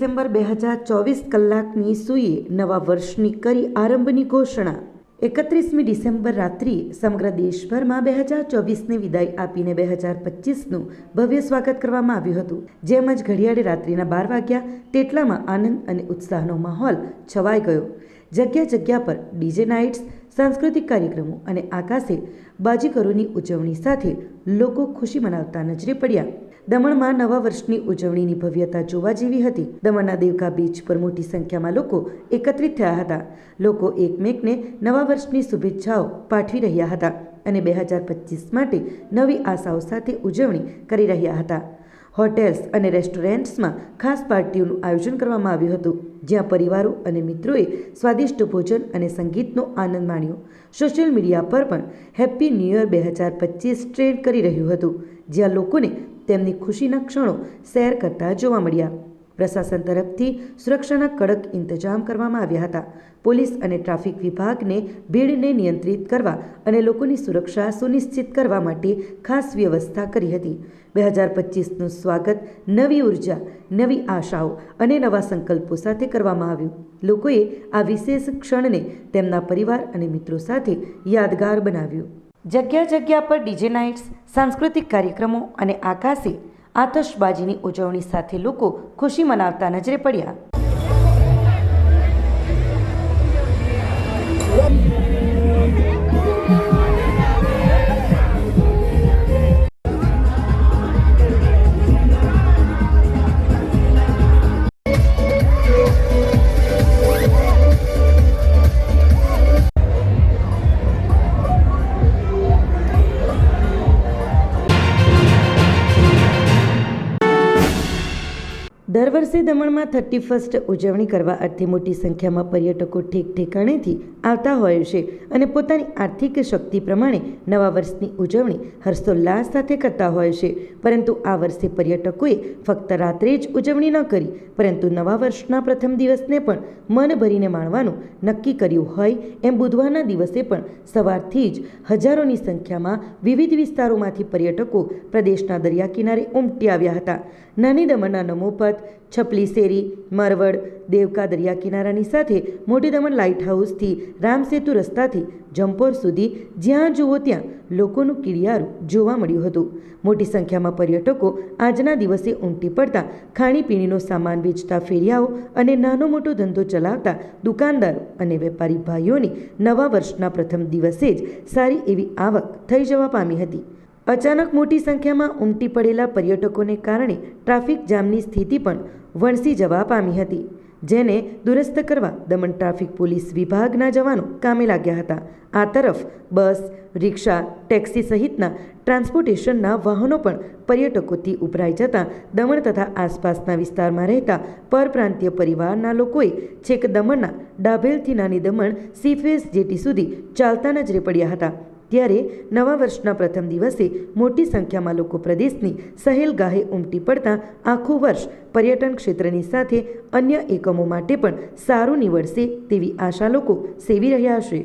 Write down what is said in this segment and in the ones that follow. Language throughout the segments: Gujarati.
ડિસેમ્બર બે હજાર ચોવીસ કલાકની સૂઈએ નવા વર્ષની કરી આરંભની ઘોષણા. એકત્રીસમી ડિસેમ્બર રાત્રિએ સમગ્ર દેશભરમાં બે હજાર ચોવીસને વિદાય આપીને બે હજાર પચીસનું ભવ્ય સ્વાગત કરવામાં આવ્યું હતું. જેમ જ ઘડિયાળે રાત્રિના બાર વાગ્યા, તેટલામાં આનંદ અને ઉત્સાહનો માહોલ છવાઈ ગયો. જગ્યા જગ્યા પર ડીજે નાઇટ્સ, સાંસ્કૃતિક કાર્યક્રમો અને આકાશે બાજીકરોની ઉજવણી સાથે લોકો ખુશી મનાવતા નજરે પડ્યા. દમણમાં નવા વર્ષની ઉજવણીની ભવ્યતા જોવા જેવી હતી. દમણના દેવકા બીચ પર મોટી સંખ્યામાં લોકો એકત્રિત થયા હતા. લોકો એકમેકને નવા વર્ષની શુભેચ્છાઓ પાઠવી રહ્યા હતા અને બે હજાર પચીસ માટે નવી આશાઓ સાથે ઉજવણી કરી રહ્યા હતા. હોટેલ્સ અને રેસ્ટોરન્ટ્સમાં ખાસ પાર્ટીઓનું આયોજન કરવામાં આવ્યું હતું, જ્યાં પરિવારો અને મિત્રોએ સ્વાદિષ્ટ ભોજન અને સંગીતનો આનંદ માણ્યો. સોશિયલ મીડિયા પર પણ હેપ્પી ન્યૂ યર બે હજાર પચીસ ટ્રેન્ડ કરી રહ્યું હતું, જ્યાં લોકોને તેમની ખુશીના ક્ષણો શેર કરતા જોવા મળ્યા. પ્રશાસન તરફથી સુરક્ષાના કડક ઇંતજામ કરવામાં આવ્યા હતા. પોલીસ અને ટ્રાફિક વિભાગને ભીડને નિયંત્રિત કરવા અને લોકોની સુરક્ષા સુનિશ્ચિત કરવા માટે ખાસ વ્યવસ્થા કરી હતી. બે હજાર પચીસનું સ્વાગત નવી ઊર્જા, નવી આશાઓ અને નવા સંકલ્પો સાથે કરવામાં આવ્યું. લોકોએ આ વિશેષ ક્ષણને તેમના પરિવાર અને મિત્રો સાથે યાદગાર બનાવ્યું. જગ્યા જગ્યા પર ડીજે નાઇટ્સ, સાંસ્કૃતિક કાર્યક્રમો અને આકાશે આતશબાજીની ઉજવણી સાથે લોકો ખુશી મનાવતા નજરે પડ્યા. દર વર્ષે દમણમાં થર્ટી ફર્સ્ટ ઉજવણી કરવા અર્થે મોટી સંખ્યામાં પર્યટકો ઠેક ઠેકાણેથી આવતા હોય છે અને પોતાની આર્થિક શક્તિ પ્રમાણે નવા વર્ષની ઉજવણી હર્ષોલ્લાસ સાથે કરતા હોય છે. પરંતુ આ વર્ષે પર્યટકોએ ફક્ત રાત્રે જ ઉજવણી ન કરી, પરંતુ નવા વર્ષના પ્રથમ દિવસને પણ મન ભરીને માણવાનું નક્કી કર્યું હોય એમ બુધવારના દિવસે પણ સવારથી જ હજારોની સંખ્યામાં વિવિધ વિસ્તારોમાંથી પર્યટકો પ્રદેશના દરિયા કિનારે ઉમટી આવ્યા હતા. નાની દમણના નમોપત છપલી શેરી, મરવડ, દેવકા દરિયા કિનારાની સાથે મોટી દમણ લાઇટ હાઉસથી રામસેતુ રસ્તાથી જમ્પોર સુધી જ્યાં જુઓ ત્યાં લોકોનું કીડિયારું જોવા મળ્યું હતું. મોટી સંખ્યામાં પર્યટકો આજના દિવસે ઉમટી પડતા ખાણીપીણીનો સામાન વેચતા ફેરિયાઓ અને નાનો મોટો ધંધો ચલાવતા દુકાનદારો અને વેપારી ભાઈઓની નવા વર્ષના પ્રથમ દિવસે જ સારી એવી આવક થઈ જવા પામી હતી. અચાનક મોટી સંખ્યામાં ઉમટી પડેલા પર્યટકોને કારણે ટ્રાફિક જામની સ્થિતિ પણ વણસી જવા પામી હતી, જેને દુરસ્ત કરવા દમણ ટ્રાફિક પોલીસ વિભાગના જવાનો કામે લાગ્યા હતા. આ તરફ બસ, રિક્ષા, ટેક્સી સહિતના ટ્રાન્સપોર્ટેશનના વાહનો પણ પર્યટકોથી ઉભરાઈ જતાં દમણ તથા આસપાસના વિસ્તારમાં રહેતા પરપ્રાંતીય પરિવારના લોકોએ છેક દમણના ડાભેલથી નાની દમણ સીફેસ જેટી સુધી ચાલતા નજરે પડ્યા હતા. ત્યારે નવા વર્ષના પ્રથમ દિવસે મોટી સંખ્યામાં લોકો પ્રદેશની સહેલ ગાહે ઉમટી પડતા આખું વર્ષ પર્યટન ક્ષેત્રની સાથે અન્ય એકમો માટે પણ સારું નીવડશે તેવી આશા લોકો સેવી રહ્યા છે.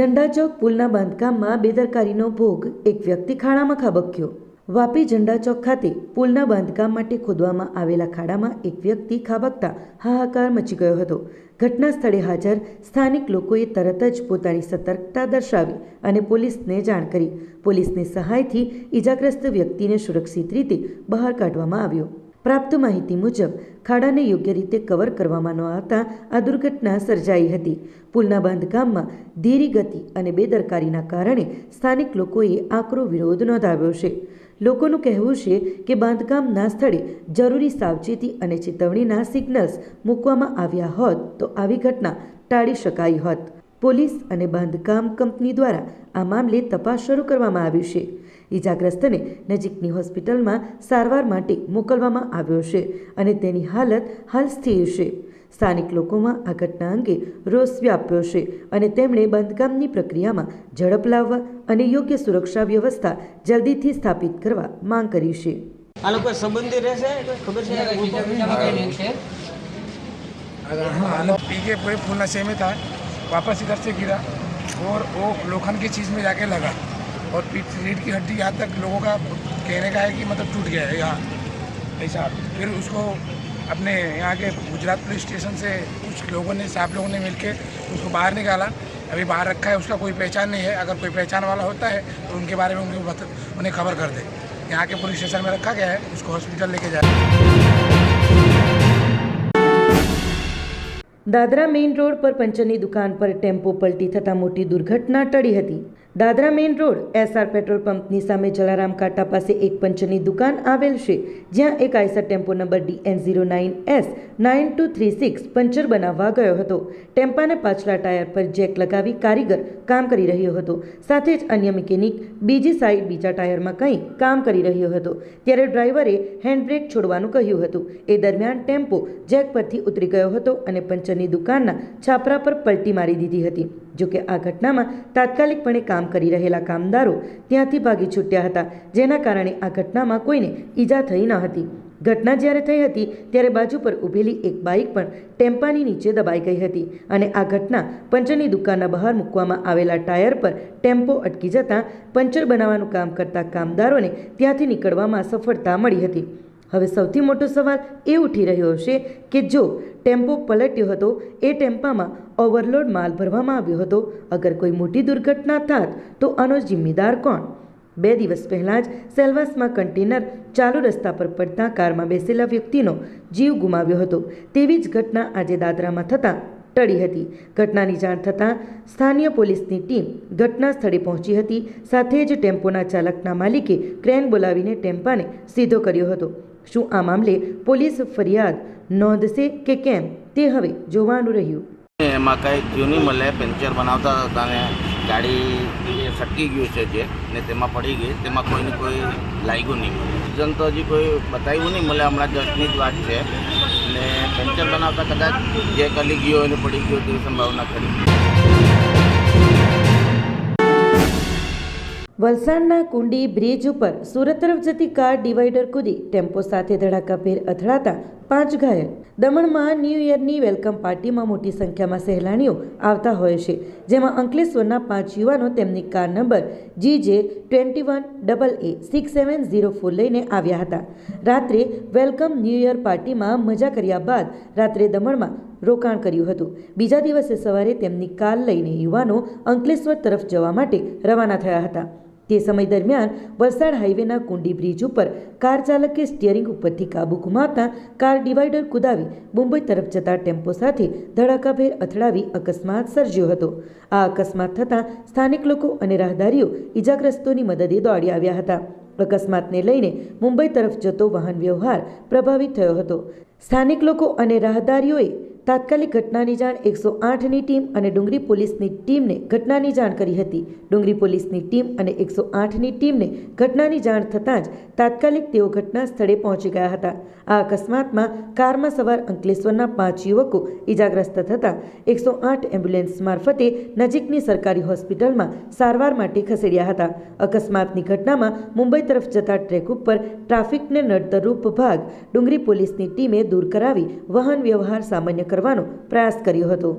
ઝંડા ચોક પુલના બાંધકામમાં બેદરકારીનો ભોગ એક વ્યક્તિ ખાડામાં ખાબક્યો. વાપી ઝંડા ચોક ખાતે પુલના બાંધકામ માટે ખોદવામાં આવેલા ખાડામાં એક વ્યક્તિ ખાબકતા હાહાકાર મચી ગયો હતો. ઘટના સ્થળે હાજર સ્થાનિક લોકોએ તરત જ પોતાની સતર્કતા દર્શાવી અને પોલીસને જાણ કરી. પોલીસની સહાયથી ઈજાગ્રસ્ત વ્યક્તિને સુરક્ષિત રીતે બહાર કાઢવામાં આવ્યો. પ્રાપ્ત માહિતી મુજબ, ખાડાને યોગ્ય રીતે કવર કરવામાં ન આવતા આ દુર્ઘટના સર્જાઈ હતી. પુલના બાંધકામમાં ધીરી ગતિ અને બેદરકારીના કારણે સ્થાનિક લોકોએ આકરો વિરોધ નોંધાવ્યો છે. લોકોનું કહેવું છે કે બાંધકામના સ્થળે જરૂરી સાવચેતી અને ચેતવણીના સિગ્નલ્સ મૂકવામાં આવ્યા હોત તો આવી ઘટના ટાળી શકાઈ હોત. પોલીસ અને બાંધકામ કંપની દ્વારા આ મામલે તપાસ શરૂ કરવામાં આવી છે. ઈજાગ્રસ્તને નજીકની હોસ્પિટલમાં સારવાર માટે મોકલવામાં આવ્યો છે અને તેની હાલત હાલ સ્થિર છે સ્થાનિક લોકોમાં આ ઘટના અંગે રોષ વ્યાપ્યો છે અને તેમણે બાંધકામની પ્રક્રિયામાં ઝડપ લાવવા અને યોગ્ય સુરક્ષા વ્યવસ્થા જલ્દીથી સ્થાપિત કરવા માંગ કરી છે આ લોકો સંબંધી રહેશે કોઈ ખબર છે हाँ पी के पूरे फुल नशे में था वापस इधर से गिरा और वो लोखंड की चीज़ में जाके लगा और पीठ रीढ़ की हड्डी यहाँ तक लोगों का कहने का है कि मतलब टूट गया है यहाँ ऐसा फिर उसको अपने यहाँ के गुजरात पुलिस स्टेशन से कुछ लोगों ने साहब लोगों ने मिलके उसको बाहर निकाला अभी बाहर रखा है उसका कोई पहचान नहीं है अगर कोई पहचान वाला होता है तो उनके बारे में उनको बता उन्हें खबर कर दे यहाँ के पुलिस स्टेशन में रखा गया है उसको हॉस्पिटल लेके जाए દાદરા મેઇન રોડ પર પંચરની દુકાન પર ટેમ્પો પલટી થતાં મોટી દુર્ઘટના ટળી હતી Dadra main road, SR petrol પંપની સામે જલારામ કાંટા પાસે એક પંચરની દુકાન આવેલ છે, જ્યાં એક Eicher tempo number DN zero nine S nine two three six puncture બનાવવા ગયો હતો. ટેમ્પાને પાછલા ટાયર પર જેક લગાવી કારીગર કામ કરી રહ્યો હતો. સાથે જ અન્ય મિકેનિક બીજી સાઈડ બીજા ટાયરમાં કંઈ કામ કરી રહ્યો હતો. ત્યારે ડ્રાઈવરે હેન્ડબ્રેક છોડવાનું કહ્યું હતું. એ દરમિયાન ટેમ્પો જેક પરથી ઉતરી ગયો હતો અને પંચરની દુકાનના છાપરા પર પલટી મારી દીધી હતી. જોકે આ ઘટનામાં તાત્કાલિકપણે કામ કરી રહેલા કામદારો ત્યાંથી ભાગી છૂટ્યા હતા, જેના કારણે આ ઘટનામાં કોઈને ઈજા થઈ ન હતી. ઘટના જ્યારે થઈ હતી, ત્યારે બાજુ પર ઊભેલી એક બાઇક પણ ટેમ્પાની નીચે દબાઈ ગઈ હતી અને આ ઘટના પંચરની દુકાનના બહાર મૂકવામાં આવેલા ટાયર પર ટેમ્પો અટકી જતાં પંચર બનાવવાનું કામ કરતા કામદારોને ત્યાંથી નીકળવામાં સફળતા મળી હતી. હવે સૌથી મોટો સવાલ એ ઉઠી રહ્યો છે કે જો ટેમ્પો પલટ્યો હતો, એ ટેમ્પામાં ઓવરલોડ માલ ભરવામાં આવ્યો હતો. અગર કોઈ મોટી દુર્ઘટના થાત, તો આનો જિમ્મેદાર કોણ? બે દિવસ પહેલાં જ સેલવાસમાં કન્ટેનર ચાલુ રસ્તા પર પડતા કારમાં બેસેલા વ્યક્તિનો જીવ ગુમાવ્યો હતો. તેવી જ ઘટના આજે દાદરામાં થતાં ટળી હતી. ઘટનાની જાણ થતાં સ્થાનીય પોલીસની ટીમ ઘટના સ્થળે પહોંચી હતી. સાથે જ ટેમ્પોના ચાલકના માલિકે ક્રેન બોલાવીને ટેમ્પાને સીધો કર્યો હતો. શું આ મામલે પોલીસ ફરિયાદ નોંધશે કે કેમ તે હવે જોવાનું રહ્યું. એમાં કંઈ થયું નહીં મળે પંચર બનાવતા હતા ને ગાડી સટકી ગયું છે જે ને તેમાં પડી ગઈ. તેમાં કોઈને કોઈ લાગ્યું નહીં. મળે રીઝન તો હજી કોઈ બતાવ્યું નહીં મળે હમણાં જસ્ટની જ વાત છે. ને પંચર બનાવતા કદાચ જે કલી ગયો એને પડી ગયો તેવી સંભાવના ખરી. વલસાડના કુંડી બ્રિજ ઉપર સુરત તરફ જતી કાર ડિવાઈડર કૂદી ટેમ્પો સાથે ધડાકાભેર અથડાતા પાંચ ઘાયલ. દમણમાં ન્યૂ યરની વેલકમ પાર્ટીમાં મોટી સંખ્યામાં સહેલાણીઓ આવતા હોય છે, જેમાં અંકલેશ્વરના પાંચ યુવાનો, તેમની car number G J twenty one double A six seven zero four લઈને આવ્યા હતા. રાત્રે વેલકમ ન્યૂ યર પાર્ટીમાં મજા કર્યા બાદ રાત્રે દમણમાં રોકાણ કર્યું હતું. બીજા દિવસે સવારે તેમની કાર લઈને યુવાનો અંકલેશ્વર તરફ જવા માટે રવાના થયા હતા. તે સમય દરમિયાન વલસાડ હાઈવેના કુંડી બ્રિજ ઉપર કાર ચાલકે સ્ટિયરિંગ ઉપરથી કાબુ ગુમાવતા કાર ડિવાઈડર કુદાવી મુંબઈ તરફ જતા ટેમ્પો સાથે ધડાકાભેર અથડાવી અકસ્માત સર્જ્યો હતો. આ અકસ્માત થતાં સ્થાનિક લોકો અને રાહદારીઓ ઈજાગ્રસ્તોની મદદે દોડી આવ્યા હતા. અકસ્માતને લઈને મુંબઈ તરફ જતો વાહન વ્યવહાર પ્રભાવિત થયો હતો. સ્થાનિક લોકો અને રાહદારીઓએ તાત્કાલિક ઘટનાની જાણ એકસો આઠની ટીમ અને ડુંગરી પોલીસની ટીમને ઘટનાની જાણ કરી હતી. ડુંગરી પોલીસની ટીમ અને એકસો આઠની ટીમને ઘટનાની જાણ થતાં જ તાત્કાલિક તેઓ ઘટના સ્થળે પહોંચી ગયા હતા. આ અકસ્માતમાં કારમાં સવાર અંકલેશ્વરના પાંચ યુવકો ઈજાગ્રસ્ત થતાં એકસો આઠ એમ્બ્યુલન્સ મારફતે નજીકની સરકારી હોસ્પિટલમાં સારવાર માટે ખસેડ્યા હતા. અકસ્માતની ઘટનામાં મુંબઈ તરફ જતા ટ્રેક ઉપર ટ્રાફિકને નડતરરૂપ ભાગ ડુંગરી પોલીસની ટીમે દૂર કરાવી વાહન વ્યવહાર સામાન્ય કરવાનો પ્રયાસ કર્યો હતો.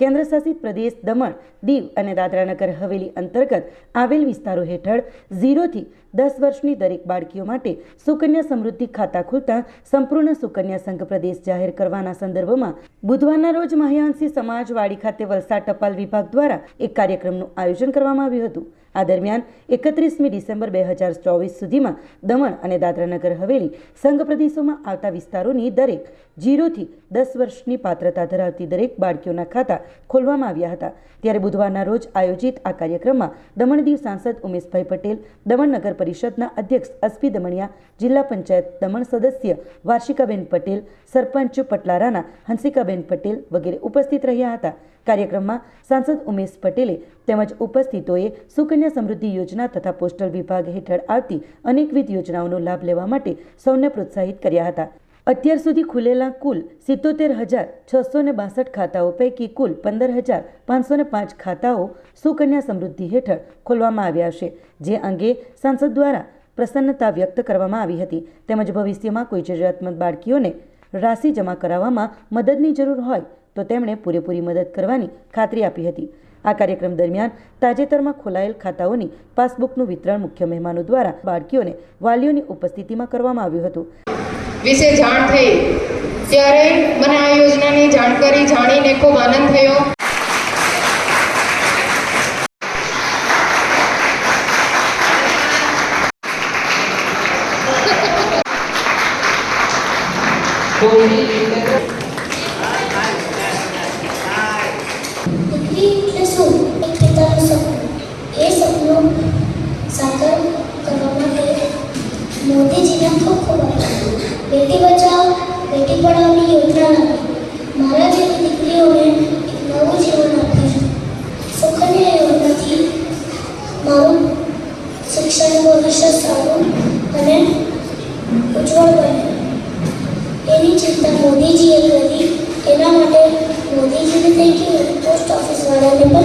કેન્દ્રશાસિત પ્રદેશ દમણ, દીવ અને દાદરાનગર હવેલી અંતર્ગત આવેલ વિસ્તારો હેઠળ ઝીરોથી દસ વર્ષની દરેક બાળકીઓ માટે સુકન્યા સમૃદ્ધિ ખાતા ખોલતા સંપૂર્ણ સુકન્યા સંઘ પ્રદેશ જાહેર કરવાના સંદર્ભમાં બુધવારના રોજ મહ્યાંશી સમાજવાડી ખાતે વલસાડ ટપાલ વિભાગ દ્વારા એક કાર્યક્રમનું આયોજન કરવામાં આવ્યું હતું. આ દરમિયાન એકત્રીસમી ડિસેમ્બર બે હજાર ચોવીસ સુધીમાં દમણ અને દાદરાનગર હવેલી સંઘ પ્રદેશોમાં આવતા વિસ્તારોની દરેક જીરોથી દસ વર્ષની પાત્રતા ધરાવતી દરેક બાળકીઓના ખાતા ખોલવામાં આવ્યા હતા. ત્યારે બુધવારના રોજ આયોજિત આ કાર્યક્રમમાં દમણ દીવ સાંસદ ઉમેશભાઈ પટેલ, દમણ નગર પરિષદના અધ્યક્ષ અસ્પી દમણિયા, જિલ્લા પંચાયત દમણ સદસ્ય વાર્ષિકાબેન પટેલ, સરપંચ પટલારાના હંસિકાબેન પટેલ વગેરે ઉપસ્થિત રહ્યા હતા. કાર્યક્રમમાં સાંસદ ઉમેશ પટેલે તેમજ ઉપસ્થિતોએ સુકન્યા સમૃદ્ધિ યોજના તથા પોસ્ટલ વિભાગ હેઠળ આવતી અનેકવિધ યોજનાઓનો લાભ લેવા માટે સૌને પ્રોત્સાહિત કર્યા હતા. અત્યાર સુધી ખુલેલા કુલ સિત્તોતેર હજાર છસો ને બાસઠ ખાતાઓ પૈકી કુલ પંદર હજાર પાંચસો ને પાંચ ખાતાઓ સુકન્યા સમૃદ્ધિ હેઠળ ખોલવામાં આવ્યા છે, જે અંગે સાંસદ દ્વારા પ્રસન્નતા વ્યક્ત કરવામાં આવી હતી. તેમજ ભવિષ્યમાં કોઈ જરૂરિયાતમંદ બાળકીઓને રાશિ જમા કરાવવામાં મદદની જરૂર હોય તો તેમણે પૂરેપૂરી મદદ કરવાની ખાતરી આપી હતી. આ કાર્યક્રમ દરમિયાન તાજેતરમાં ખોલાયેલ ખાતાઓની પાસબુકનું વિતરણ મુખ્ય મહેમાનો દ્વારા બાળકીઓને વાલીઓની ઉપસ્થિતિમાં કરવામાં આવ્યું હતું. વિશે જાણ થઈ. ત્યારે મને આ યોજનાની જાણકારી જાણીને ખૂબ આનંદ થયો. પૃથ્વી એટલે શું એક પિતાનું સપનું એ સપનું સાકાર કરવા માટે મોદીજીના ખૂબ ખૂબ બેટી બચાવો બેટી પઢાવો Gracias.